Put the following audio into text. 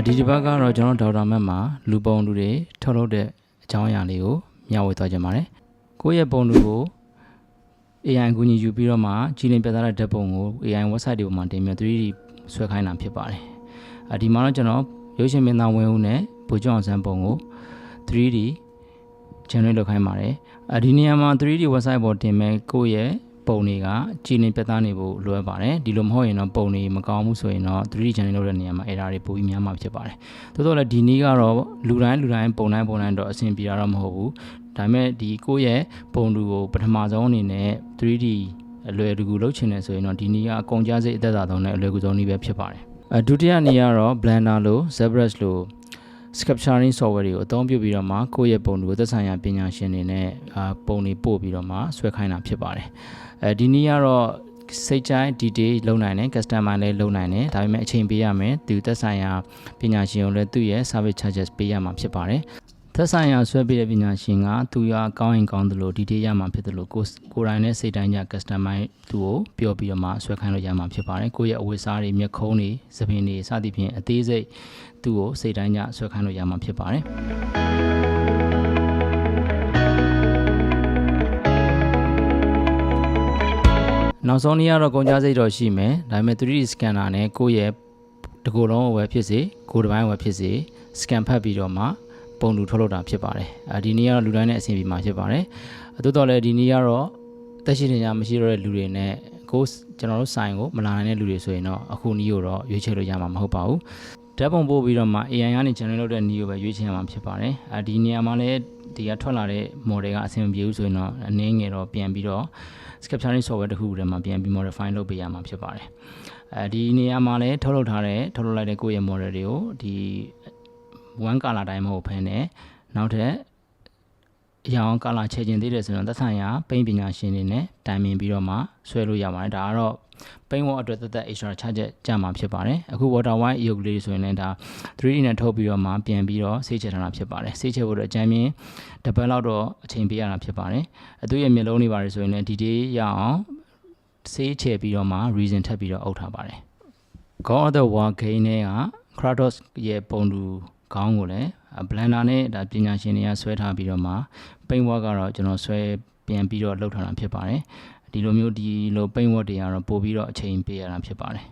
အဒီတစ်ပတ်ကတော့ကျွန်တော်ဒေါက်တာမတ်မှာလူပုံလူတွေထုတ်လုပ်တဲ့အကြောင်းအရာလေးကိုမျှဝေသွားကြပါတယ်ကိုယ့်ရဲ့ပုံလူကို AI အကူအညီယူပြီးတော့မှကြည်လင်ပြသတဲ့ဓာတ်ပုံကို AI website တွေပေါ်မှာတင်ပြီး 3D ဆွဲခိုင်းတာဖြစ်ပါတယ်အဒီမှာတော့ကျွန်တော်ရုပ်ရှင်မင်းသားဝင်းဦးနဲ့ဗိုလ်ချုပ်အောင်ဆန်းပုံကို 3D generate လုပ်ခိုင်းပါတယ်အဒီနေရာမှာ 3D website ပေါ်တင်မဲ့ကိုယ့်ရဲ့ ပုံတွေကကြည်လင်ပြသနေဖို့လိုအပ်ပါတယ်ဒီလိုမဟုတ်ရင်တော့ပုံတွေမကောင်းဘူးဆိုရင်တော့ 3D generate လုပ်တဲ့နေရာမှာ error တွေပိုပြီးများမှာဖြစ်ပါတယ်သို့တော်လည်းဒီနည်းကတော့လူတိုင်းလူတိုင်းပုံတိုင်းပုံတိုင်းတော့အဆင်ပြေတာတော့မဟုတ်ဘူးဒါပေမဲ့ဒီကိုယ့်ရဲ့ပုံတူကိုပထမဆုံးအနေနဲ့ 3D အလွယ်တကူလုပ်ချင်တယ်ဆိုရင်တော့ဒီနည်းကအကုန်ကြားစိတ်အသက်သာဆုံးနဲ့အလွယ်ကူဆုံးနည်းပဲဖြစ်ပါတယ်အဒုတိယနည်းကတော့ Blender လို့ ZBrush လို့ sculpturing software တွေကိုအသုံးပြုပြီးတော့မှကိုယ့်ရဲ့ပုံတွေကိုသက်ဆိုင်ရာပညာရှင်တွေနဲ့အာပုံတွေပို့ပြီးတော့မှဆွဲခိုင်းတာဖြစ်ပါတယ်အဲဒီနည်းကတော့စိတ်ချိုင်း detail လုပ်နိုင်တယ် customer လည်းလုပ်နိုင်တယ်ဒါပေမဲ့အချိန်ပေးရမယ်သူသက်ဆိုင်ရာပညာရှင်ကိုလည်းသူ့ရဲ့ service charges ပေးရမှာဖြစ်ပါတယ် သက်ဆိုင်ရာဆွဲပေးတဲ့ပညာရှင်ကသူရကောင်းရင်ကောင်းသလိုဒီတေးရမှာဖြစ်သလိုကိုယ်ကိုယ်တိုင်နဲ့စိတ်တိုင်းကြ customer သူ့ကိုပြောပြီးတော့မှဆွဲခိုင်းလို့ရမှာဖြစ်ပါတယ်ကိုယ့်ရဲ့အဝတ်စားတွေမျက်ခုံးတွေသပင်တွေစသဖြင့်အသေးစိတ်သူ့ကိုစိတ်တိုင်းကြဆွဲခိုင်းလို့ရမှာဖြစ်ပါတယ်နောက်ဆုံးနေ့ကတော့ကုန်ကြစိတ်တော့ရှိမယ်ဒါပေမဲ့ 3D scanner နဲ့ကိုယ့်ရဲ့တကူလုံးဝယ်ဖြစ်စေကိုယ်တစ်ပိုင်းဝယ်ဖြစ်စေ scan ဖတ်ပြီးတော့မှ ပုံလူထုတ်လုပ်တာဖြစ်ပါတယ်အဲဒီနေ့ကတော့လူတိုင်းနဲ့အဆင်ပြေမှာဖြစ်ပါတယ်အတိုးတော့လည်းဒီနေ့ကတော့တက်ရှိနေကြမရှိတော့တဲ့လူတွေနဲ့ကိုယ်ကျွန်တော်တို့ဆိုင်ကိုမလာနိုင်တဲ့လူတွေဆိုရင်တော့အခုနေ့ကိုတော့ရွေးချယ်လို့ရမှာမဟုတ်ပါဘူးဓာတ်ပုံပို့ပြီးတော့မှ AI ကနေ generate လုပ်တဲ့နည်းကိုပဲရွေးချယ်ရမှာဖြစ်ပါတယ်အဲဒီနေရာမှာလည်းဒီကထွက်လာတဲ့ model ကအဆင်မပြေဘူးဆိုရင်တော့အနည်းငယ်တော့ပြန်ပြီးတော့ sculpturing software တစ်ခုထဲမှာပြန်ပြီး modify လုပ်ပေးရမှာဖြစ်ပါတယ်အဲဒီနေရာမှာလည်းထုတ်လုပ်ထားတဲ့ထုတ်လုပ်လိုက်တဲ့ကိုယ့်ရဲ့ model တွေကိုဒီ one color တိုင်းမဟုတ်ဘဲနဲ့နောက်ထပ်အရောင် color ချဲကျင်သေးတယ်ဆိုတော့သက်ဆိုင်ရာပိန်းပညာရှင်တွေနဲ့တိုင်ပင်ပြီးတော့မှဆွဲလို့ရပါတယ်ဒါကတော့ပိန်းဝတ်အတွက်သက်သက် extra ချချက်ကြမှာဖြစ်ပါတယ်အခု water white ရုပ်ကလေးဆိုရင်လည်းဒါ 3D နဲ့ထုတ်ပြီးတော့မှပြန်ပြီးတော့ဆေးချထားတာဖြစ်ပါတယ်ဆေးချဖို့တော့အကြမ်းမြင်တစ်ပတ်လောက်တော့အချိန်ပေးရတာဖြစ်ပါတယ်အသူရဲ့မျက်လုံးတွေပါတယ်ဆိုရင်လည်းဒီတေးရအောင်ဆေးချပြီးတော့မှ reason ထပ်ပြီးတော့အုပ်ထားပါတယ် God of the War game နဲ့က Kratos ရဲ့ပုံတူ ခေါင်းကိုလည်း Blender နဲ့ဒါပညာရှင်တွေကဆွဲထားပြီးတော့မှ Paint Work ကတော့ကျွန်တော်ဆွဲပြန်ပြီးတော့လုပ်ထားတာဖြစ်ပါတယ်ဒီလိုမျိုးဒီလို Paint Work တွေကတော့ပို့ပြီးတော့အချိန်ပေးရတာဖြစ်ပါတယ်